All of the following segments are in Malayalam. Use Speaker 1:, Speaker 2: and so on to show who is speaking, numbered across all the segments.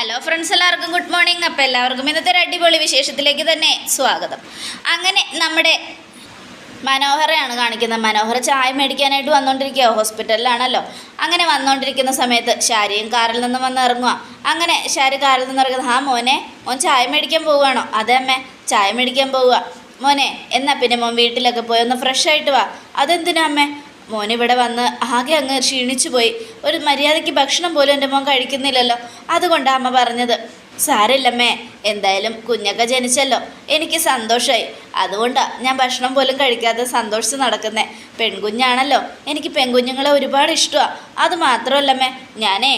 Speaker 1: ഹലോ ഫ്രണ്ട്സ് എല്ലാവർക്കും ഗുഡ് മോർണിംഗ് അപ്പോൾ എല്ലാവർക്കും ഇന്നത്തെ ഒരു അടിപൊളി വിശേഷത്തിലേക്ക് തന്നെ സ്വാഗതം. അങ്ങനെ നമ്മുടെ മനോഹരയാണ് കാണിക്കുന്നത്. മനോഹര ചായ മേടിക്കാനായിട്ട് വന്നുകൊണ്ടിരിക്കുക ഹോസ്പിറ്റലിലാണല്ലോ. അങ്ങനെ വന്നുകൊണ്ടിരിക്കുന്ന സമയത്ത് ശാരിയും കാറിൽ നിന്ന് വന്ന് ഇറങ്ങുക അങ്ങനെ ശാരി കാറിൽ നിന്ന് ഇറങ്ങുന്നത് ആ മോനെ മോൻ ചായ മേടിക്കാൻ പോവുകയാണോ? അതെ അമ്മേ ചായ മേടിക്കാൻ പോവുക മോനെ എന്നാൽ പിന്നെ മോൻ വീട്ടിലൊക്കെ പോയി ഒന്ന് ഫ്രഷ് ആയിട്ട് വാ. അതെന്തിനാ അമ്മേ? മോൻ ഇവിടെ വന്ന് ആകെ അങ്ങ് ക്ഷീണിച്ചു പോയി ഒരു മര്യാദയ്ക്ക് ഭക്ഷണം പോലും എന്റെ മോൻ കഴിക്കുന്നില്ലല്ലോ. അതുകൊണ്ടാണ് അമ്മ പറഞ്ഞത്. സാരില്ലമ്മേ എന്തായാലും കുഞ്ഞൊക്കെ ജനിച്ചല്ലോ. എനിക്ക് സന്തോഷമായി അതുകൊണ്ടാണ് ഞാൻ ഭക്ഷണം പോലും കഴിക്കാതെ സന്തോഷിച്ച് നടക്കുന്നത് പെൺകുഞ്ഞാണല്ലോ. എനിക്ക് പെൺകുഞ്ഞുങ്ങളെ ഒരുപാട് ഇഷ്ടമാണ് അത് മാത്രമല്ലമ്മേ ഞാനേ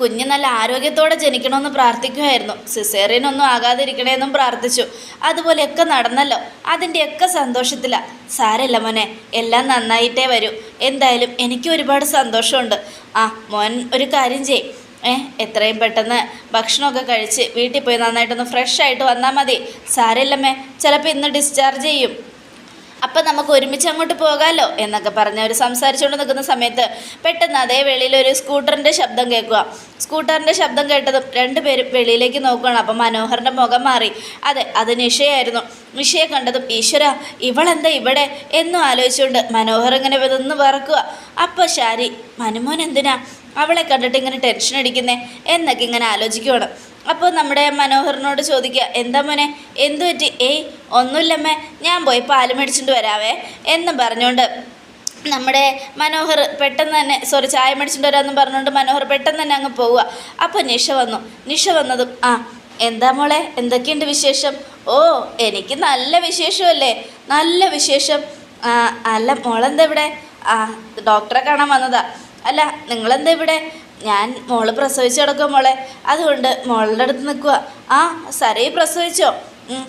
Speaker 1: കുഞ്ഞ് നല്ല ആരോഗ്യത്തോടെ ജനിക്കണമെന്ന് പ്രാർത്ഥിക്കുമായിരുന്നു. സിസേറിയനൊന്നും ആകാതിരിക്കണേന്നും പ്രാർത്ഥിച്ചു. അതുപോലെയൊക്കെ നടന്നല്ലോ. അതിന്റെയൊക്കെ സന്തോഷത്തിലാണ് സാരല്ല മോനെ എല്ലാം നന്നായിട്ടേ വരൂ. എന്തായാലും എനിക്ക് ഒരുപാട് സന്തോഷമുണ്ട്. ആ മോൻ ഒരു കാര്യം ചെയ്യും. ഏ എത്രയും പെട്ടെന്ന് ഭക്ഷണമൊക്കെ കഴിച്ച് വീട്ടിൽ പോയി നന്നായിട്ടൊന്ന് ഫ്രഷ് ആയിട്ട് വന്നാൽ മതി. സാരല്ലമ്മേ ചിലപ്പോൾ ഇന്ന് ഡിസ്ചാർജ് ചെയ്യും. അപ്പം നമുക്ക് ഒരുമിച്ച് അങ്ങോട്ട് പോകാമല്ലോ എന്നൊക്കെ പറഞ്ഞ് അവർ സംസാരിച്ചുകൊണ്ട് നിൽക്കുന്ന സമയത്ത് പെട്ടെന്ന് അതേ വെളിയിൽ ഒരു സ്കൂട്ടറിന്റെ ശബ്ദം കേൾക്കുക സ്കൂട്ടറിന്റെ ശബ്ദം കേട്ടതും രണ്ടുപേരും വെളിയിലേക്ക് നോക്കുകയാണ് അപ്പം മനോഹറിന്റെ മുഖം മാറി. അതെ അത് നിഷയായിരുന്നു. നിഷയെ കണ്ടതും ഈശ്വര ഇവളെന്താ ഇവിടെ? എന്നും ആലോചിച്ചുകൊണ്ട് മനോഹർ ഇങ്ങനെ വിതന്ന് വറക്കുക അപ്പോൾ ശാരി മനുമോൻ എന്തിനാ? അവളെ കണ്ടിട്ട് ഇങ്ങനെ ടെൻഷൻ അടിക്കുന്നേ? എന്നൊക്കെ ഇങ്ങനെ ആലോചിക്കുവാണ്. അപ്പോൾ നമ്മുടെ മനോഹറിനോട് ചോദിക്കുക എന്താ മോനെ എന്തു പറ്റി? ഏയ് ഒന്നുമില്ലമ്മേ ഞാൻ പോയി പാൽ മേടിച്ചിട്ട് വരാവേ എന്നും പറഞ്ഞുകൊണ്ട് നമ്മുടെ മനോഹർ പെട്ടെന്ന് തന്നെ സോറി ചായ മേടിച്ചിട്ട് വരാമെന്നും പറഞ്ഞുകൊണ്ട് മനോഹർ പെട്ടെന്ന് തന്നെ അങ്ങ് പോവുക. അപ്പോൾ നിഷ വന്നു. നിഷ വന്നതും ആ എന്താ മോളെ എന്തൊക്കെയുണ്ട് വിശേഷം? ഓ എനിക്ക് നല്ല വിശേഷമല്ലേ? നല്ല വിശേഷം. അല്ല മോളെന്താ ഇവിടെ? ആ ഡോക്ടറെ കാണാൻ വന്നതാ. അല്ല നിങ്ങളെന്താ ഇവിടെ? ഞാൻ മോൾ പ്രസവിച്ചു മോളെ. അതുകൊണ്ട് മോളുടെ അടുത്ത് നിൽക്കുക ആ സരയി പ്രസവിച്ചോ?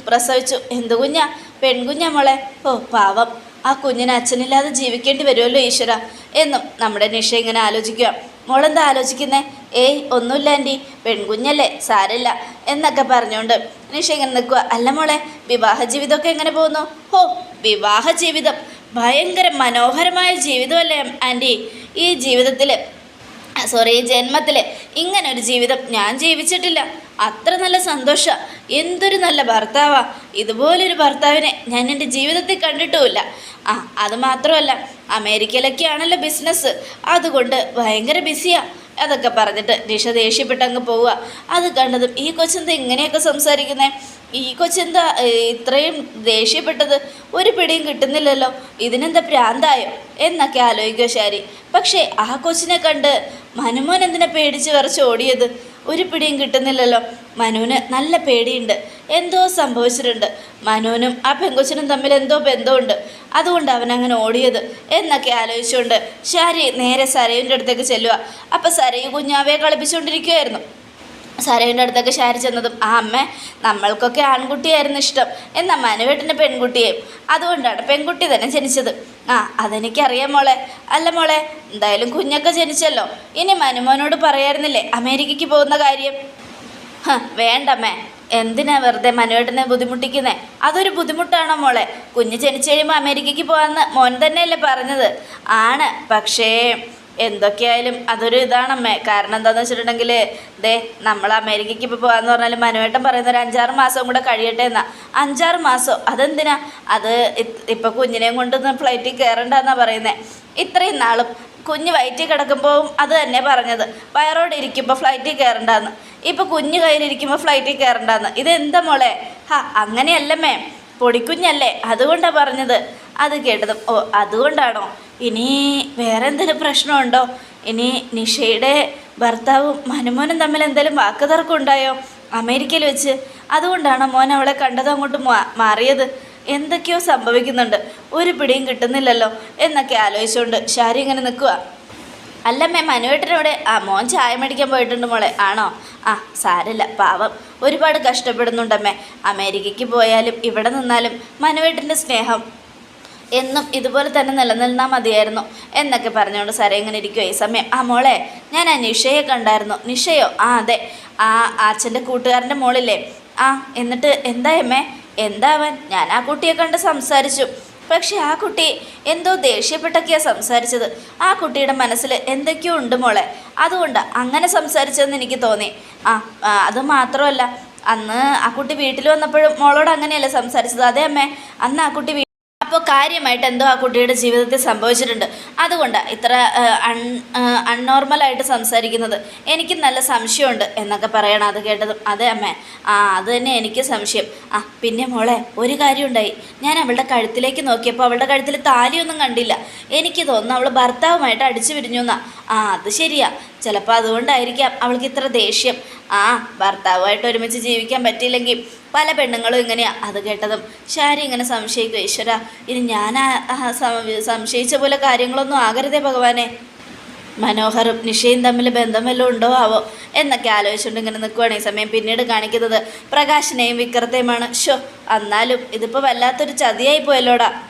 Speaker 1: പ്രസവിച്ചു. എന്തു കുഞ്ഞാ? പെൺകുഞ്ഞാ മോളെ. ഓ പാവം. ആ കുഞ്ഞിന് അച്ഛനില്ലാതെ ജീവിക്കേണ്ടി വരുമല്ലോ ഈശ്വര. എന്നും നമ്മുടെ നിഷ ഇങ്ങനെ ആലോചിക്കുക മോളെന്താ ആലോചിക്കുന്നേ? ഏയ് ഒന്നുമില്ല ആന്റി പെൺകുഞ്ഞല്ലേ സാരല്ല എന്നൊക്കെ പറഞ്ഞുകൊണ്ട് നിഷ ഇങ്ങനെ നിൽക്കുക അല്ല മോളെ വിവാഹ ജീവിതമൊക്കെ എങ്ങനെ പോകുന്നു? ഹോ വിവാഹ ജീവിതം ഭയങ്കര മനോഹരമായ ജീവിതമല്ലേ ആന്റി ഈ ജീവിതത്തിൽ സോറി ജന്മത്തിൽ ഇങ്ങനെ ഒരു ജീവിതം ഞാൻ ജീവിച്ചിട്ടില്ല. അത്ര നല്ല സന്തോഷം. എന്തൊരു നല്ല ഭർത്താവാ. ഇതുപോലൊരു ഭർത്താവിനെ ഞാൻ എന്റെ ജീവിതത്തിൽ കണ്ടിട്ടുമില്ല. ആ അത് മാത്രമല്ല അമേരിക്കയിലൊക്കെയാണല്ലോ ബിസിനസ് അതുകൊണ്ട് ഭയങ്കര ബിസിയാ അതൊക്കെ പറഞ്ഞിട്ട് നിഷ ദേഷ്യപ്പെട്ട് അങ്ങ് പോവുക. അത് കണ്ടതും ഈ കൊച്ചെന്താ ഇങ്ങനെയൊക്കെ സംസാരിക്കുന്നത് ഈ കൊച്ചെന്താ ഇത്രയും ദേഷ്യപ്പെട്ടത്? ഒരു പിടിയും കിട്ടുന്നില്ലല്ലോ. ഇതിനെന്താ പ്രാന്തായോ? എന്നൊക്കെ ആലോചിക്കുക ശാരി. പക്ഷേ ആ കൊച്ചിനെ കണ്ട് മനുമോൻ എന്തിനെ പേടിച്ച് വിറച്ച് ഓടിയത്? ഒരു പിടിയും കിട്ടുന്നില്ലല്ലോ. മനുവിന് നല്ല പേടിയുണ്ട്. എന്തോ സംഭവിച്ചിട്ടുണ്ട്. മനുവിനും ആ പെങ്കൊച്ചിനും തമ്മിൽ എന്തോ ബന്ധമുണ്ട്. അതുകൊണ്ട് അവൻ അങ്ങനെ ഓടിയത് എന്നൊക്കെ ആലോചിച്ചുകൊണ്ട് ശാരി നേരെ സരയുവിന്റെ അടുത്തേക്ക് ചെല്ലുക അപ്പം സരയു കുഞ്ഞാവയെ കളിപ്പിച്ചുകൊണ്ടിരിക്കുകയായിരുന്നു. സരയുടെ അടുത്തൊക്കെ ശാരി ചെന്നതും ആ അമ്മ നമ്മൾക്കൊക്കെ ആൺകുട്ടിയായിരുന്നു ഇഷ്ടം. എന്നാൽ മനുവേട്ടന് പെൺകുട്ടിയെയും അതുകൊണ്ടാണ് പെൺകുട്ടി തന്നെ ജനിച്ചത്. ആ അതെനിക്കറിയാം മോളെ. അല്ല മോളെ എന്തായാലും കുഞ്ഞൊക്കെ ജനിച്ചല്ലോ. ഇനി മനുമോനോട് പറയായിരുന്നില്ലേ അമേരിക്കയ്ക്ക് പോകുന്ന കാര്യം? വേണ്ടമ്മേ. എന്തിനാ വെറുതെ മനുവേട്ടനെ ബുദ്ധിമുട്ടിക്കുന്നേ? അതൊരു ബുദ്ധിമുട്ടാണോ മോളെ? കുഞ്ഞ് ജനിച്ചു കഴിയുമ്പോൾ അമേരിക്കയ്ക്ക് പോകാമെന്ന് മോൻ തന്നെയല്ലേ പറഞ്ഞത്. ആണ് പക്ഷേ എന്തൊക്കെയായാലും അതൊരു ഇതാണമ്മേ കാരണം എന്താണെന്ന് വെച്ചിട്ടുണ്ടെങ്കിൽ ദേ നമ്മൾ അമേരിക്കയ്ക്ക് ഇപ്പോൾ പോകാമെന്ന് പറഞ്ഞാൽ മനുവേട്ടൻ പറയുന്ന ഒരു അഞ്ചാറ് മാസം കൂടെ കഴിയട്ടെ എന്നാ. അഞ്ചാറ് മാസം? അതെന്തിനാ? അത് ഇപ്പം കുഞ്ഞിനെയും കൊണ്ടൊന്ന് ഫ്ലൈറ്റിൽ കയറണ്ടെന്നാണ് പറയുന്നത് ഇത്രയും നാളും കുഞ്ഞ് വയറ്റിൽ കിടക്കുമ്പോൾ അത് തന്നെ പറഞ്ഞത്. വയറോടെ ഇരിക്കുമ്പോൾ ഫ്ലൈറ്റിൽ കയറണ്ടെന്ന് ഇപ്പോൾ കുഞ്ഞ് കയ്യിലിരിക്കുമ്പോൾ ഫ്ലൈറ്റിൽ കയറണ്ടെന്ന് എന്താ മോളെ? ഹാ അങ്ങനെയല്ലമ്മേ പൊടിക്കുഞ്ഞല്ലേ? അതുകൊണ്ടാണ് പറഞ്ഞത്. അത് കേട്ടതും ഓ അതുകൊണ്ടാണോ? ഇനി വേറെ എന്തെങ്കിലും പ്രശ്നമുണ്ടോ? ഇനി നിഷയുടെ ഭർത്താവും മനുമോനും തമ്മിൽ എന്തെങ്കിലും വാക്കുതർക്കം ഉണ്ടായോ അമേരിക്കയിൽ വെച്ച്. അതുകൊണ്ടാണ് മോൻ അവളെ കണ്ടത് അങ്ങോട്ട് മാറിയത്? എന്തൊക്കെയോ സംഭവിക്കുന്നുണ്ട്. ഒരു പിടിയും കിട്ടുന്നില്ലല്ലോ എന്നൊക്കെ ആലോചിച്ചുകൊണ്ട് ഷാരി ഇങ്ങനെ നിൽക്കുക അല്ലമ്മേ മനുവേട്ടനോടെ ആ മോൻ ചായ മേടിക്കാൻ പോയിട്ടുണ്ട് മോളെ. ആണോ? ആ സാരല്ല പാവം. ഒരുപാട് കഷ്ടപ്പെടുന്നുണ്ടമ്മേ അമേരിക്കയ്ക്ക് പോയാലും ഇവിടെ നിന്നാലും മനുവേട്ടന്റെ സ്നേഹം എന്നും ഇതുപോലെ തന്നെ നിലനിന്നാൽ മതിയായിരുന്നു എന്നൊക്കെ പറഞ്ഞുകൊണ്ട് സാറേ ഇങ്ങനെ ഇരിക്കുമോ ഈ സമയം. ആ മോളെ ഞാൻ ആ നിഷയെ കണ്ടായിരുന്നു. നിഷയോ? ആ അതെ. ആ അച്ഛന്റെ കൂട്ടുകാരന്റെ മോളില്ലേ? ആ എന്നിട്ട് എന്താ അമ്മേ? എന്താ അവൻ? ഞാൻ ആ കുട്ടിയെ കണ്ട് സംസാരിച്ചു. പക്ഷെ ആ കുട്ടി എന്തോ ദേഷ്യപ്പെട്ടൊക്കെയാണ് സംസാരിച്ചത്. ആ കുട്ടിയുടെ മനസ്സിൽ എന്തൊക്കെയോ ഉണ്ട് മോളെ. അതുകൊണ്ട് അങ്ങനെ സംസാരിച്ചതെന്ന് എനിക്ക് തോന്നി. ആ അത് മാത്രമല്ല അന്ന് ആ കുട്ടി വീട്ടിൽ വന്നപ്പോഴും മോളോട് അങ്ങനെയല്ലേ സംസാരിച്ചത്? അതേ അമ്മേ അന്ന് ആ കുട്ടി അപ്പോൾ കാര്യമായിട്ട് എന്തോ ആ കുട്ടിയുടെ ജീവിതത്തിൽ സംഭവിച്ചിട്ടുണ്ട്. അതുകൊണ്ട് ഇത്ര അൺ അൺനോർമലായിട്ട് സംസാരിക്കുന്നത് എനിക്ക് നല്ല സംശയമുണ്ട് എന്നൊക്കെ പറയണം അത് കേട്ടതും. അതെ അമ്മേ. ആ അത് തന്നെ എനിക്ക് സംശയം. ആ പിന്നെ മോളെ ഒരു കാര്യം ഉണ്ടായി ഞാൻ അവളുടെ കഴുത്തിലേക്ക് നോക്കിയപ്പോൾ അവളുടെ കഴുത്തിൽ താലിയൊന്നും കണ്ടില്ല. എനിക്ക് തോന്നുന്നു അവൾ ഭർത്താവുമായിട്ട് അടിച്ചു പിരിഞ്ഞു എന്നാ. ആ അത് ശരിയാ. ചിലപ്പോൾ അതുകൊണ്ടായിരിക്കാം അവൾക്ക് ഇത്ര ദേഷ്യം. ആ ഭർത്താവുമായിട്ട് ഒരുമിച്ച് ജീവിക്കാൻ പറ്റിയില്ലെങ്കിൽ പല പെണ്ണുങ്ങളും ഇങ്ങനെയാ. അത് കേട്ടതും ശാരി ഇങ്ങനെ സംശയിക്കും ഈശ്വര ഇനി ഞാൻ സംശയിച്ച പോലെ കാര്യങ്ങളൊന്നും ആകരുതേ ഭഗവാനെ. മനോഹറും നിഷയും തമ്മിൽ ബന്ധം വല്ലതും ഉണ്ടോ ആവോ? എന്നൊക്കെ ആലോചിച്ചുകൊണ്ട് ഇങ്ങനെ നിൽക്കുവാണ് ഈ സമയം. പിന്നീട് കാണിക്കുന്നത് പ്രകാശനെയും വിക്രത്തെയുമാണ്. ഷോ എന്നാലും ഇതിപ്പോൾ വല്ലാത്തൊരു ചതിയായി പോയല്ലോടാ.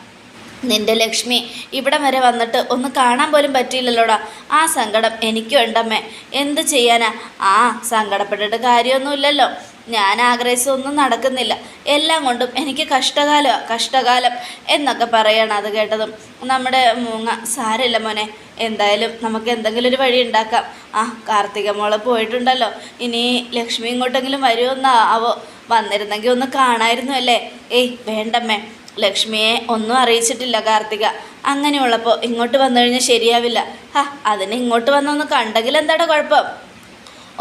Speaker 1: നിന്റെ ലക്ഷ്മി ഇവിടം വരെ വന്നിട്ട് ഒന്ന് കാണാൻ പോലും പറ്റിയില്ലല്ലോടാ. ആ സങ്കടം എനിക്കും ഉണ്ടമ്മേ. എന്ത് ചെയ്യാനാ? ആ സങ്കടപ്പെട്ടിട്ട് കാര്യമൊന്നുമില്ലല്ലോ. ഞാൻ ആഗ്രഹിച്ചൊന്നും നടക്കുന്നില്ല. എല്ലാം കൊണ്ടും എനിക്ക് കഷ്ടകാലമാണ് കഷ്ടകാലം എന്നൊക്കെ പറയണം അത് കേട്ടതും. നമ്മുടെ മൂങ്ങ സാരമില്ല മോനെ. എന്തായാലും നമുക്ക് എന്തെങ്കിലും ഒരു വഴി ഉണ്ടാക്കാം. ആ കാർത്തിക മോൾ പോയിട്ടുണ്ടല്ലോ. ഇനി ലക്ഷ്മി ഇങ്ങോട്ടെങ്കിലും വരുമെന്നാ ആവോ വന്നിരുന്നെങ്കിൽ ഒന്ന് കാണായിരുന്നു അല്ലേ? ഏയ് വേണ്ടമ്മേ. ലക്ഷ്മിയെ ഒന്നും അറിയിച്ചിട്ടില്ല കാർത്തിക. അങ്ങനെയുള്ളപ്പോൾ ഇങ്ങോട്ട് വന്നു കഴിഞ്ഞാൽ ശരിയാവില്ല. ഹാ അതിന് ഇങ്ങോട്ട് വന്നൊന്ന് കണ്ടെങ്കിൽ എന്താടാ കുഴപ്പം?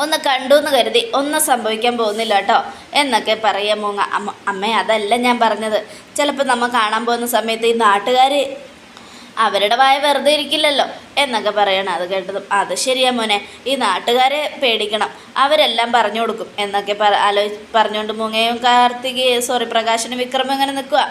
Speaker 1: ഒന്ന് കണ്ടു എന്ന് കരുതി ഒന്നും സംഭവിക്കാൻ പോകുന്നില്ല കേട്ടോ. എന്നൊക്കെ പറയാം മൂങ്ങ. അമ്മ അമ്മേ അതല്ല ഞാൻ പറഞ്ഞത്. ചിലപ്പോൾ നമ്മൾ കാണാൻ പോകുന്ന സമയത്ത് ഈ നാട്ടുകാർ അവരുടെ വായ വെറുതെ ഇരിക്കില്ലല്ലോ എന്നൊക്കെ പറയണം. അത് കേട്ടതും അത് ശരിയാ മോനെ. ഈ നാട്ടുകാരെ പേടിക്കണം. അവരെല്ലാം പറഞ്ഞു കൊടുക്കും എന്നൊക്കെ പറ ആലോചി പറഞ്ഞുകൊണ്ട് മൂങ്ങയും കാർത്തികയും സോറി പ്രകാശനും വിക്രമും ഇങ്ങനെ നിൽക്കുക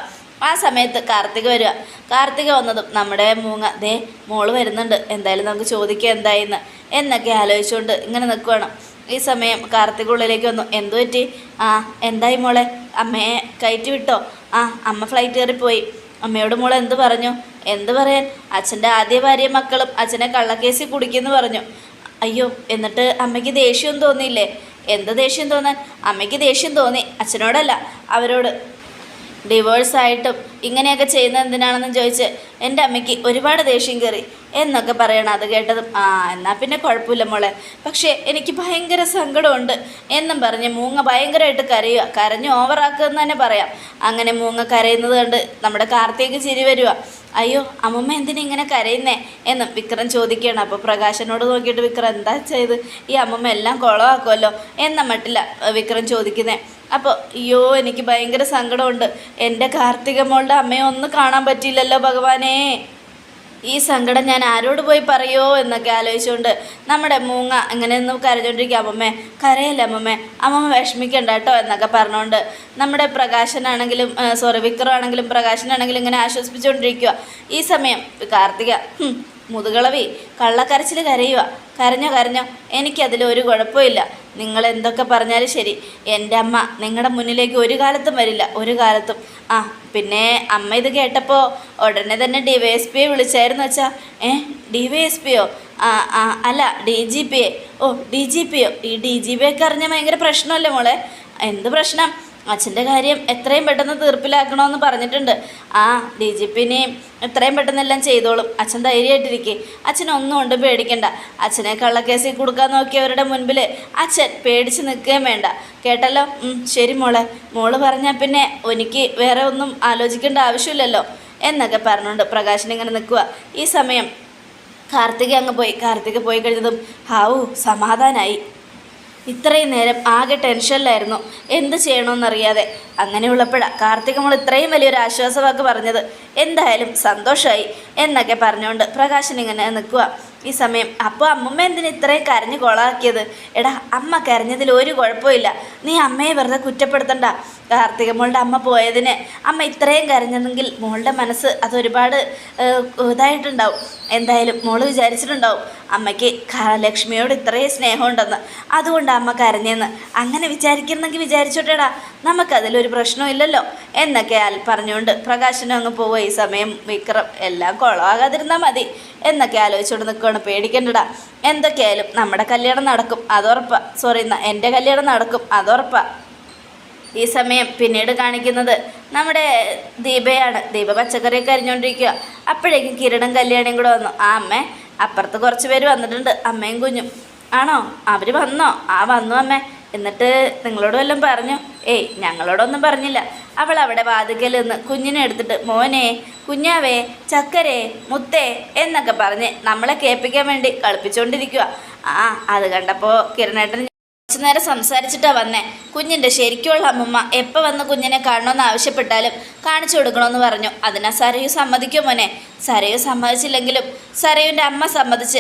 Speaker 1: ആ സമയത്ത് കാർത്തിക വരിക. കാർത്തിക വന്നതും നമ്മുടെ മൂങ്ങ ദേ മോൾ വരുന്നുണ്ട്. എന്തായാലും നമുക്ക് ചോദിക്കുക എന്തായിന്ന് എന്നൊക്കെ ആലോചിച്ചുകൊണ്ട് ഇങ്ങനെ നിൽക്കുവാണ്. ഈ സമയം കാർത്തിക ഉള്ളിലേക്ക് വന്നു. എന്തു പറ്റി? ആ എന്തായി മോളെ? അമ്മയെ കയറ്റി വിട്ടോ? ആ അമ്മ ഫ്ലൈറ്റ് കയറിപ്പോയി. അമ്മയോട് മോൾ എന്ത് പറഞ്ഞു? എന്ത് പറയാൻ? അച്ഛന്റെ ആദ്യ ഭാര്യ മക്കളും അച്ഛനെ കള്ളക്കേസിൽ കുടിക്കുമെന്ന് പറഞ്ഞു. അയ്യോ എന്നിട്ട് അമ്മയ്ക്ക് ദേഷ്യം തോന്നിയില്ലേ? എന്ത് ദേഷ്യം തോന്നാൻ? അമ്മയ്ക്ക് ദേഷ്യം തോന്നി. അച്ഛനോടല്ല അവരോട്. ഡിവോഴ്സായിട്ടും ഇങ്ങനെയൊക്കെ ചെയ്യുന്നത് എന്തിനാണെന്ന് ചോദിച്ച് എന്റെ അമ്മയ്ക്ക് ഒരുപാട് ദേഷ്യം കയറി എന്നൊക്കെ പറയണം. അത് കേട്ടതും ആ എന്നാൽ പിന്നെ കുഴപ്പമില്ല മോളെ. പക്ഷേ എനിക്ക് ഭയങ്കര സങ്കടമുണ്ട് എന്നും പറഞ്ഞ് മൂങ്ങ ഭയങ്കരമായിട്ട് കരയുക. കരഞ്ഞ് ഓവറാക്കുക തന്നെ പറയാം. അങ്ങനെ മൂങ്ങ കരയുന്നത് കണ്ട് നമ്മുടെ കാർത്തിക് ചിരി വരിക അയ്യോ അമ്മമ്മ എന്തിനാ ഇങ്ങനെ കരയുന്നേ? എന്നും വിക്രം ചോദിക്കുകയാണ്. അപ്പോൾ പ്രകാശനോട് നോക്കിയിട്ട് വിക്രം എന്താ ചെയ്ത്? ഈ അമ്മമ്മ എല്ലാം കുളമാക്കുമല്ലോ എന്ന മട്ടില്ല വിക്രം ചോദിക്കുന്നേ. അപ്പോൾ അയ്യോ എനിക്ക് ഭയങ്കര സങ്കടമുണ്ട്. എന്റെ കാർത്തിക മോളുടെ അമ്മയെ ഒന്ന് കാണാൻ പറ്റിയില്ലല്ലോ ഭഗവാനേ. ഈ സങ്കടം ഞാൻ ആരോട് പോയി പറയോ എന്നൊക്കെ ആലോചിച്ചുകൊണ്ട് നമ്മുടെ മൂങ്ങ അങ്ങനെ ഒന്നും കരഞ്ഞോണ്ടിരിക്കുക അമ്മമ്മേ കരയല്ല അമ്മമ്മേ? അമ്മമ്മ വിഷമിക്കണ്ട കേട്ടോ എന്നൊക്കെ പറഞ്ഞുകൊണ്ട് നമ്മുടെ പ്രകാശനാണെങ്കിലും സോറി വിക്രമാണെങ്കിലും പ്രകാശനാണെങ്കിലും ഇങ്ങനെ ആശ്വസിപ്പിച്ചുകൊണ്ടിരിക്കുക ഈ സമയം കാർത്തിക മുതുകളവി കള്ളക്കരച്ചിൽ കരയുക. കരഞ്ഞോ കരഞ്ഞോ എനിക്കതിൽ ഒരു കുഴപ്പമില്ല. നിങ്ങൾ എന്തൊക്കെ പറഞ്ഞാലും ശരി. എന്റെ അമ്മ നിങ്ങളുടെ മുന്നിലേക്ക് ഒരു കാലത്തും വരില്ല. ഒരു കാലത്തും. ആ പിന്നെ അമ്മ ഇത് കേട്ടപ്പോൾ ഉടനെ തന്നെ ഡി വൈ എസ് പിയെ വിളിച്ചായിരുന്നു വെച്ചാൽ ഏ ഡി വൈ എസ് പിയോ ആ ആ അല്ല ഡി ജി പിയെ ഓ ഡി ജി പിയോ ഈ ഡി ജി പിയൊക്കെ അറിഞ്ഞാൽ ഭയങ്കര പ്രശ്നമല്ലേ മോളെ? എന്ത് പ്രശ്നം? അച്ഛന്റെ കാര്യം എത്രയും പെട്ടെന്ന് തീർപ്പിലാക്കണമെന്ന് പറഞ്ഞിട്ടുണ്ട്. ആ ഡി ജി പിനെയും എത്രയും പെട്ടെന്നെല്ലാം ചെയ്തോളും. അച്ഛൻ ധൈര്യമായിട്ടിരിക്കെ. അച്ഛനൊന്നും കൊണ്ട് പേടിക്കണ്ട. അച്ഛനെ കള്ളക്കേസിൽ കൊടുക്കാൻ നോക്കിയവരുടെ മുൻപിൽ അച്ഛൻ പേടിച്ച് നിൽക്കുകയും വേണ്ട. കേട്ടല്ലോ? ശരി മോളെ. മോൾ പറഞ്ഞാൽ പിന്നെ എനിക്ക് വേറെ ഒന്നും ആലോചിക്കേണ്ട ആവശ്യമില്ലല്ലോ. എന്നൊക്കെ പറഞ്ഞുകൊണ്ട് പ്രകാശൻ ഇങ്ങനെ നിൽക്കുക ഈ സമയം കാർത്തിക അങ്ങ് പോയി. കാർത്തിക പോയി കഴിഞ്ഞതും ഹാവു സമാധാനായി. ഇത്രയും നേരം ആകെ ടെൻഷനിലായിരുന്നു. എന്ത് ചെയ്യണമെന്നറിയാതെ അങ്ങനെയുള്ളപ്പോഴാണ് കാർത്തിക മോൾ ഇത്രയും വലിയൊരു ആശ്വാസവാക്ക് പറഞ്ഞത്. എന്തായാലും സന്തോഷമായി എന്നൊക്കെ പറഞ്ഞുകൊണ്ട് പ്രകാശൻ ഇങ്ങനെ നിൽക്കുക ഈ സമയം അപ്പോൾ അമ്മമ്മ എന്തിനാ ഇത്രയും കരഞ്ഞു കൊളാക്കിയത്? എടാ അമ്മ കരഞ്ഞതിൽ ഒരു കുഴപ്പമില്ല നീ അമ്മയെ വെറുതെ കുറ്റപ്പെടുത്തണ്ട. കാർത്തിക മോളുടെ അമ്മ പോയതിന് അമ്മ ഇത്രയും കരഞ്ഞെങ്കിൽ മോളുടെ മനസ്സ് അതൊരുപാട് ഇതായിട്ടുണ്ടാവും. എന്തായാലും മോൾ വിചാരിച്ചിട്ടുണ്ടാവും അമ്മയ്ക്ക് ലക്ഷ്മിയോട് ഇത്രയും സ്നേഹമുണ്ടെന്ന്. അതുകൊണ്ട് അമ്മ കരഞ്ഞെന്ന്. അങ്ങനെ വിചാരിക്കുന്നെങ്കിൽ വിചാരിച്ചോട്ടേടാ. നമുക്കതിലൊരു പ്രശ്നമില്ലല്ലോ എന്നൊക്കെ പറഞ്ഞുകൊണ്ട് പ്രകാശനും അങ്ങ് പോവുക ഈ സമയം വിക്രം എല്ലാം കുളമാകാതിരുന്നാൽ മതി. എന്നൊക്കെ ആലോചിച്ചുകൊണ്ട് നിൽക്കുകയാണ് പേടിക്കേണ്ടടാ. എന്തൊക്കെയായാലും നമ്മുടെ കല്യാണം നടക്കും. അതുറപ്പാ. സോറി എന്റെ കല്യാണം നടക്കും. അതുറപ്പാ. ഈ സമയം പിന്നീട് കാണിക്കുന്നത് നമ്മുടെ ദീപയാണ്. ദീപ പച്ചക്കറിയൊക്കെ അരിഞ്ഞുകൊണ്ടിരിക്കുക അപ്പോഴേക്കും കിരണും കല്യാണിയും കൂടെ വന്നു. ആ അമ്മേ അപ്പുറത്ത് കുറച്ച് പേര് വന്നിട്ടുണ്ട്. അമ്മയും കുഞ്ഞും. ആണോ? അവർ വന്നോ? ആ വന്നു അമ്മ. എന്നിട്ട് നിങ്ങളോട് വല്ലതും പറഞ്ഞു? ഏയ് ഞങ്ങളോടൊന്നും പറഞ്ഞില്ല. അവൾ അവിടെ വാതിക്കൽ നിന്ന് കുഞ്ഞിനെ എടുത്തിട്ട് മോനെ കുഞ്ഞാവേ ചക്കരേ മുത്തേ എന്നൊക്കെ പറഞ്ഞ് നമ്മളെ കേൾപ്പിക്കാൻ വേണ്ടി കളിപ്പിച്ചുകൊണ്ടിരിക്കുക ആ അത് കണ്ടപ്പോൾ കിരണേട്ടൻ കുറച്ചു നേരം സംസാരിച്ചിട്ടാ വന്നേ. കുഞ്ഞിന്റെ ശരിക്കുള്ള അമ്മമ്മ എപ്പോൾ വന്ന് കുഞ്ഞിനെ കാണണമെന്ന് ആവശ്യപ്പെട്ടാലും കാണിച്ചു കൊടുക്കണമെന്ന് പറഞ്ഞു. അതിനാ സരയു സമ്മതിക്കും മോനെ. സരയു സമ്മതിച്ചില്ലെങ്കിലും സരയുവിന്റെ അമ്മ സമ്മതിച്ച്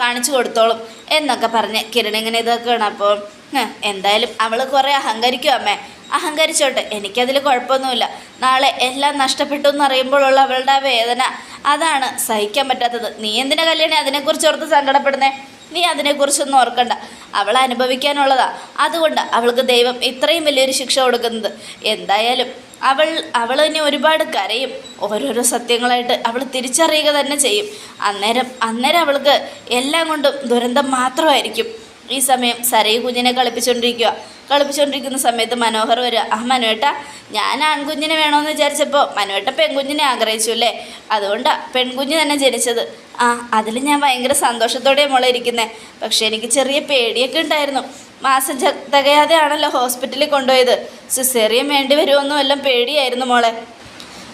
Speaker 1: കാണിച്ചു കൊടുത്തോളും എന്നൊക്കെ പറഞ്ഞ് കിരൺ ഇങ്ങനെ ഇതൊക്കെയാണ് അപ്പോൾ എന്തായാലും അവൾ കുറേ അഹങ്കരിക്കും അമ്മേ. അഹങ്കരിച്ചോട്ടെ എനിക്കതിൽ കുഴപ്പമൊന്നുമില്ല. നാളെ എല്ലാം നഷ്ടപ്പെട്ടു എന്നറിയുമ്പോഴുള്ള അവളുടെ വേദന. അതാണ് സഹിക്കാൻ പറ്റാത്തത്. നീ എന്തിനാ കല്യാണി അതിനെക്കുറിച്ച് ഓർത്ത് സങ്കടപ്പെടുന്നേ? നീ അതിനെക്കുറിച്ചൊന്നും ഓർക്കണ്ട. അവൾ അനുഭവിക്കാനുള്ളതാ. അതുകൊണ്ട് അവൾക്ക് ദൈവം ഇത്രയും വലിയൊരു ശിക്ഷ കൊടുക്കുന്നത്. എന്തായാലും അവൾ അവൾ ഇനി ഒരുപാട് കരയും. ഓരോരോ സത്യങ്ങളായിട്ട് അവൾ തിരിച്ചറിയുക തന്നെ ചെയ്യും. അന്നേരം അന്നേരം അവൾക്ക് എല്ലാം കൊണ്ടും ദുരന്തം മാത്രമായിരിക്കും. ഈ സമയം സരയ് കുഞ്ഞിനെ കളിപ്പിച്ചുകൊണ്ടിരിക്കുക കളിപ്പിച്ചുകൊണ്ടിരിക്കുന്ന സമയത്ത് മനോഹർ വരിക ആ മനുവേട്ട ഞാൻ ആൺകുഞ്ഞിനെ വേണമെന്ന് വിചാരിച്ചപ്പോൾ മനുവേട്ട പെൺകുഞ്ഞിനെ ആഗ്രഹിച്ചു അല്ലേ? അതുകൊണ്ടാണ് പെൺകുഞ്ഞ് തന്നെ ജനിച്ചത്. ആ അതിൽ ഞാൻ ഭയങ്കര സന്തോഷത്തോടെ മോളെ ഇരിക്കുന്നത് പക്ഷേ എനിക്ക് ചെറിയ പേടിയൊക്കെ ഉണ്ടായിരുന്നു. മാസം തികയാതെയാണല്ലോ ഹോസ്പിറ്റലിൽ കൊണ്ടുപോയത്. സിസേറിയൻ വേണ്ടി വരുമെന്നും എല്ലാം പേടിയായിരുന്നു മോളെ.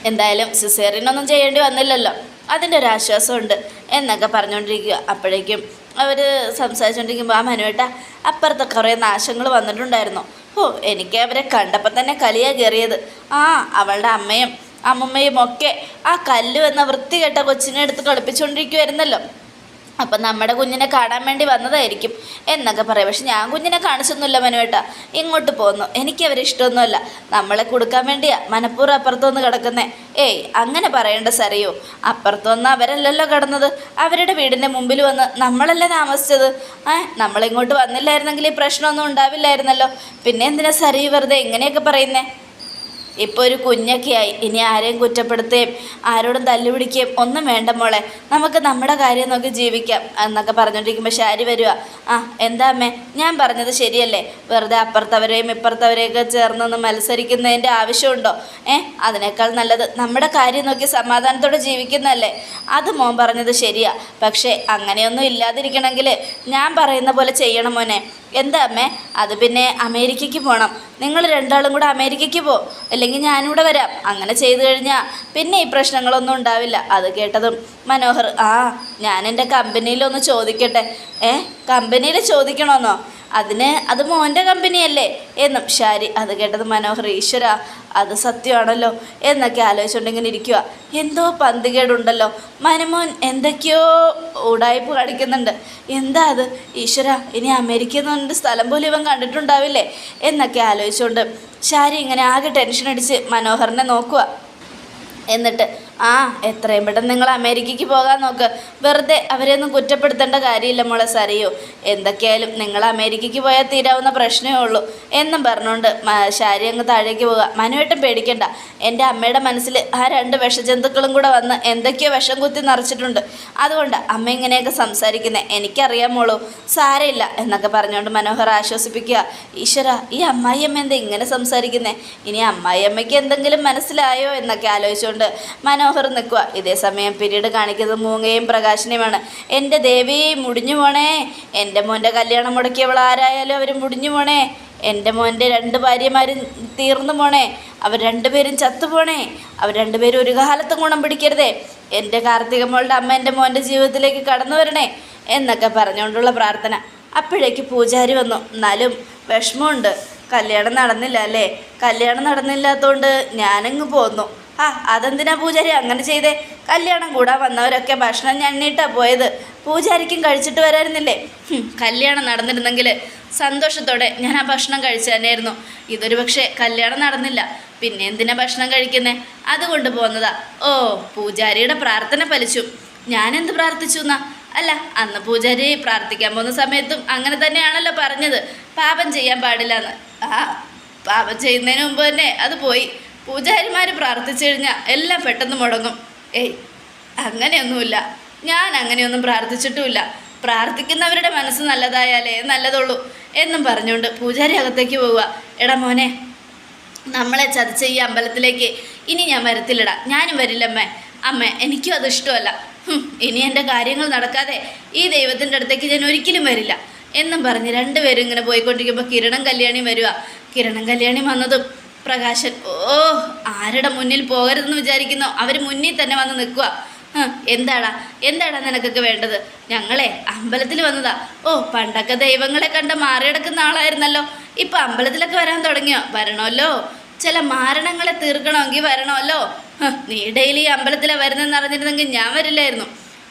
Speaker 1: എന്തായാലും സിസേറിയനൊന്നും ചെയ്യേണ്ടി വന്നില്ലല്ലോ. അതിന്റെ ഒരു ആശ്വാസമുണ്ട് എന്നൊക്കെ പറഞ്ഞുകൊണ്ടിരിക്കുക അപ്പോഴേക്കും അവർ സംസാരിച്ചുകൊണ്ടിരിക്കുമ്പോൾ ആ മനുവേട്ട അപ്പുറത്തെ കുറേ നാശങ്ങൾ വന്നിട്ടുണ്ടായിരുന്നു. ഓ എനിക്ക് അവരെ കണ്ടപ്പോൾ തന്നെ കലിയാ കയറിയത്. ആ അവളുടെ അമ്മയും അമ്മമ്മയും ഒക്കെ ആ കല്ല് എന്ന വൃത്തികെട്ട കൊച്ചിനെ എടുത്ത് കളിപ്പിച്ചുകൊണ്ടിരിക്കുമായിരുന്നല്ലോ അപ്പം നമ്മുടെ കുഞ്ഞിനെ കാണാൻ വേണ്ടി വന്നതായിരിക്കും എന്നൊക്കെ പറയാം. പക്ഷെ ഞാൻ കുഞ്ഞിനെ കാണിച്ചൊന്നുമില്ല മനുവേട്ട ഇങ്ങോട്ട് പോന്നു. എനിക്ക് അവരെ നമ്മളെ കൊടുക്കാൻ വേണ്ടിയാ മനപ്പൂർവം അപ്പുറത്തുനിന്ന് കിടക്കുന്നേ. ഏയ് അങ്ങനെ പറയേണ്ട സരയോ. അപ്പുറത്തുനിന്ന് അവരല്ലല്ലോ കിടന്നത്. അവരുടെ വീടിന്റെ മുമ്പിൽ വന്ന് നമ്മളല്ലേ താമസിച്ചത്? ഏ നമ്മളിങ്ങോട്ട് വന്നില്ലായിരുന്നെങ്കിൽ ഈ പ്രശ്നമൊന്നും ഉണ്ടാവില്ലായിരുന്നല്ലോ. പിന്നെ എന്തിനാ സറിയു വെറുതെ ഇങ്ങനെയൊക്കെ പറയുന്നേ? ഇപ്പോൾ ഒരു കുഞ്ഞൊക്കെയായി ഇനി ആരെയും കുറ്റപ്പെടുത്തുകയും ആരോടും തല്ലുപിടിക്കുകയും ഒന്നും വേണ്ട മോളെ. നമുക്ക് നമ്മുടെ കാര്യം നോക്കി ജീവിക്കാം എന്നൊക്കെ പറഞ്ഞുകൊണ്ടിരിക്കുമ്പോൾ ശാരി വരിക ആ എന്താ അമ്മേ? ഞാൻ പറഞ്ഞത് ശരിയല്ലേ? വെറുതെ അപ്പുറത്തവരെയും ഇപ്പുറത്തവരെയൊക്കെ ചേർന്നൊന്ന് മത്സരിക്കുന്നതിന്റെ ആവശ്യമുണ്ടോ? ഏ അതിനേക്കാൾ നല്ലത് നമ്മുടെ കാര്യം നോക്കി സമാധാനത്തോടെ ജീവിക്കുന്നതല്ലേ? അത് മോൻ പറഞ്ഞത് ശരിയാ. പക്ഷേ അങ്ങനെയൊന്നും ഇല്ലാതിരിക്കണമെങ്കിൽ ഞാൻ പറയുന്ന പോലെ ചെയ്യണം മോനെ. എന്താ അമ്മേ? അത് പിന്നെ അമേരിക്കയ്ക്ക് പോകണം നിങ്ങൾ രണ്ടാളും കൂടെ അമേരിക്കയ്ക്ക് പോ. അല്ലെങ്കിൽ ഞാനിവിടെ വരാം. അങ്ങനെ ചെയ്തു കഴിഞ്ഞാൽ പിന്നെ ഈ പ്രശ്നങ്ങളൊന്നും ഉണ്ടാവില്ല. അത് കേട്ടതും മനോഹർ ആ ഞാൻ എന്റെ കമ്പനിയിലൊന്ന് ചോദിക്കട്ടെ. ഏ കമ്പനിയിൽ ചോദിക്കണമെന്നോ അതിന് അത് മോന്റെ കമ്പനിയല്ലേ? എന്നും ഷാരി അത് കേട്ടത് മനോഹർ ഈശ്വര അത് സത്യമാണല്ലോ എന്നൊക്കെ ആലോചിച്ചുകൊണ്ടിങ്ങനെ ഇരിക്കുക എന്തോ പന്തികേടുണ്ടല്ലോ. മനുമോൻ എന്തൊക്കെയോ ഉടായ്പ് കാണിക്കുന്നുണ്ട്. എന്താ അത്? ഈശ്വര ഇനി അമേരിക്കയിൽ നിന്ന് സ്ഥലം പോലും ഇവൻ കണ്ടിട്ടുണ്ടാവില്ലേ? എന്നൊക്കെ ആലോചിച്ചുകൊണ്ട് ഷാരി ഇങ്ങനെ ആകെ ടെൻഷൻ അടിച്ച് മനോഹറിനെ നോക്കുക എന്നിട്ട് ആ എത്രയും പെട്ടെന്ന് നിങ്ങൾ അമേരിക്കയ്ക്ക് പോകാൻ നോക്ക്. വെറുതെ അവരെയൊന്നും കുറ്റപ്പെടുത്തേണ്ട കാര്യമില്ല മോളെ സറിയോ എന്തൊക്കെയായാലും നിങ്ങൾ അമേരിക്കയ്ക്ക് പോയാൽ തീരാവുന്ന പ്രശ്നമേ ഉള്ളൂ. എന്നും പറഞ്ഞുകൊണ്ട് ശാരി അങ്ങ് താഴേക്ക് പോവുക. മനുവായിട്ടും പേടിക്കണ്ട. എന്റെ അമ്മയുടെ മനസ്സിൽ ആ രണ്ട് വിഷജന്തുക്കളും കൂടെ വന്ന് എന്തൊക്കെയോ വിഷം കുത്തി നിറച്ചിട്ടുണ്ട്. അതുകൊണ്ട് അമ്മ ഇങ്ങനെയൊക്കെ സംസാരിക്കുന്നത് എനിക്കറിയാം മോളൂ. സാരമില്ല എന്നൊക്കെ പറഞ്ഞുകൊണ്ട് മനോഹർ ആശ്വസിപ്പിക്കുക. ഈശ്വര ഈ അമ്മായിയമ്മ എന്താ ഇങ്ങനെ സംസാരിക്കുന്നത് ഇനി അമ്മായിയമ്മയ്ക്ക് എന്തെങ്കിലും മനസ്സിലായോ എന്നൊക്കെ ആലോചിച്ചുകൊണ്ട് മനോഹർ നിൽക്കുക. ഇതേ സമയം പിന്നീട് കാണിക്കുന്നത് മൂങ്ങയും പ്രകാശിനെയുമാണ്. എന്റെ ദേവി മുടിഞ്ഞു പോണേ. എന്റെ മോന്റെ കല്യാണം മുടക്കിയവൾ ആരായാലും അവർ മുടിഞ്ഞു പോണേ. എന്റെ മോന്റെ രണ്ട് ഭാര്യമാരും തീർന്നു പോണേ. അവർ രണ്ടുപേരും ചത്തുപോണേ അവർ രണ്ടുപേരും ഒരു കാലത്തും ഗുണം പിടിക്കരുതേ. എന്റെ കാർത്തിക മോളുടെ അമ്മ എന്റെ മോന്റെ ജീവിതത്തിലേക്ക് കടന്നു വരണേ എന്നൊക്കെ പറഞ്ഞുകൊണ്ടുള്ള പ്രാർത്ഥന. അപ്പോഴേക്ക് പൂജാരി വന്നു. എന്നാലും വിഷമമുണ്ട്. കല്യാണം നടന്നില്ല അല്ലേ? കല്യാണം നടന്നില്ലാത്തതുകൊണ്ട് ഞാനങ്ങ് പോന്നു. ആ അതെന്തിനാ പൂജാരി? അങ്ങനെ ചെയ്തേ. കല്യാണം കൂടാൻ വന്നവരൊക്കെ ഭക്ഷണം ഞണ്ണിട്ടാ പോയത്. പൂജാരിക്കും കഴിച്ചിട്ട് വരായിരുന്നില്ലേ? കല്യാണം നടന്നിരുന്നെങ്കിൽ സന്തോഷത്തോടെ ഞാൻ ആ ഭക്ഷണം കഴിച്ചു തന്നെയായിരുന്നു. ഇതൊരു പക്ഷേ കല്യാണം നടന്നില്ല. പിന്നെ എന്തിനാ ഭക്ഷണം കഴിക്കുന്നേ? അതുകൊണ്ട് പോന്നതാ. ഓ പൂജാരിയുടെ പ്രാർത്ഥന ഫലിച്ചു. ഞാനെന്ത് പ്രാർത്ഥിച്ചു എന്നാ അല്ല അന്ന് പൂജാരി പ്രാർത്ഥിക്കാൻ പോകുന്ന സമയത്തും അങ്ങനെ തന്നെയാണല്ലോ പറഞ്ഞത്. പാപം ചെയ്യാൻ പാടില്ല എന്ന് ആ പാപം ചെയ്യുന്നതിന് മുമ്പ് തന്നെ അത് പോയി. പൂജാരിമാർ പ്രാർത്ഥിച്ചു കഴിഞ്ഞാൽ എല്ലാം പെട്ടെന്ന് മുടങ്ങും. ഏയ് അങ്ങനെയൊന്നുമില്ല. ഞാൻ അങ്ങനെയൊന്നും പ്രാർത്ഥിച്ചിട്ടുമില്ല. പ്രാർത്ഥിക്കുന്നവരുടെ മനസ്സ് നല്ലതായാലേ നല്ലതുള്ളൂ എന്നും പറഞ്ഞുകൊണ്ട് പൂജാരി അകത്തേക്ക് പോവുക. എടാ മോനെ നമ്മളെ ചതിച്ച ഈ അമ്പലത്തിലേക്ക് ഇനി ഞാൻ വരത്തില്ലടാ. ഞാനും വരില്ലമ്മേ. അമ്മേ എനിക്കും അത് ഇഷ്ടമല്ല. ഇനി എന്റെ കാര്യങ്ങൾ നടക്കാതെ ഈ ദൈവത്തിന്റെ അടുത്തേക്ക് ഞാൻ ഒരിക്കലും വരില്ല. എന്നും പറഞ്ഞ് രണ്ടുപേരും ഇങ്ങനെ പോയിക്കൊണ്ടിരിക്കുമ്പോൾ കിരണം കല്യാണി വരിക കിരണം കല്യാണി വന്നതും പ്രകാശൻ ഓ ആരുടെ മുന്നിൽ പോകരുതെന്ന് വിചാരിക്കുന്നു. അവർ മുന്നിൽ തന്നെ വന്ന് നിൽക്കുക. എന്താടാ? എന്താടാ നിനക്കൊക്കെ വേണ്ടത്? ഞങ്ങളെ അമ്പലത്തിൽ വന്നതാ. ഓ പണ്ടൊക്കെ ദൈവങ്ങളെ കണ്ട് മാറിയെടുക്കുന്ന ആളായിരുന്നല്ലോ. ഇപ്പൊ അമ്പലത്തിലൊക്കെ വരാൻ തുടങ്ങിയോ? വരണമല്ലോ. ചില മാരണങ്ങളെ തീർക്കണമെങ്കിൽ വരണമല്ലോ. നീ ഡെയിലി ഈ അമ്പലത്തിലാണ് വരുന്നതെന്ന് അറിഞ്ഞിരുന്നെങ്കിൽ ഞാൻ വരില്ലായിരുന്നു.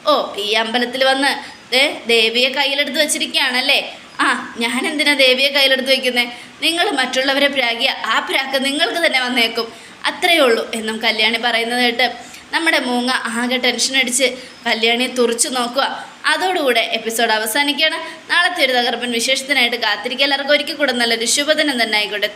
Speaker 1: ഓ ഈ അമ്പലത്തിൽ വന്ന് ദേ ദേവിയെ കയ്യിലെടുത്ത് വെച്ചിരിക്കുകയാണല്ലേ. ആ ഞാൻ എന്തിനാ ദേവിയെ കയ്യിലെടുത്ത് വെക്കുന്നേ? നിങ്ങൾ മറ്റുള്ളവരെ പ്രാഗിയ ആ പ്രാക്ക് നിങ്ങൾക്ക് തന്നെ വന്നേക്കും. അത്രയേ ഉള്ളൂ എന്നും കല്യാണി പറയുന്നത് കേട്ട് നമ്മുടെ മൂങ്ങ ആകെ ടെൻഷൻ അടിച്ച് കല്യാണിയെ തുറച്ചു നോക്കുക. അതോടുകൂടെ എപ്പിസോഡ് അവസാനിക്കുകയാണ്. നാളത്തെ ഒരു തകർപ്പൻ വിശേഷത്തിനായിട്ട് കാത്തിരിക്കുക. എല്ലാവർക്കും ഒരിക്കൽ കൂടെ നല്ലൊരു ശുഭദിനം തന്നെ ആയിക്കോട്ടെ.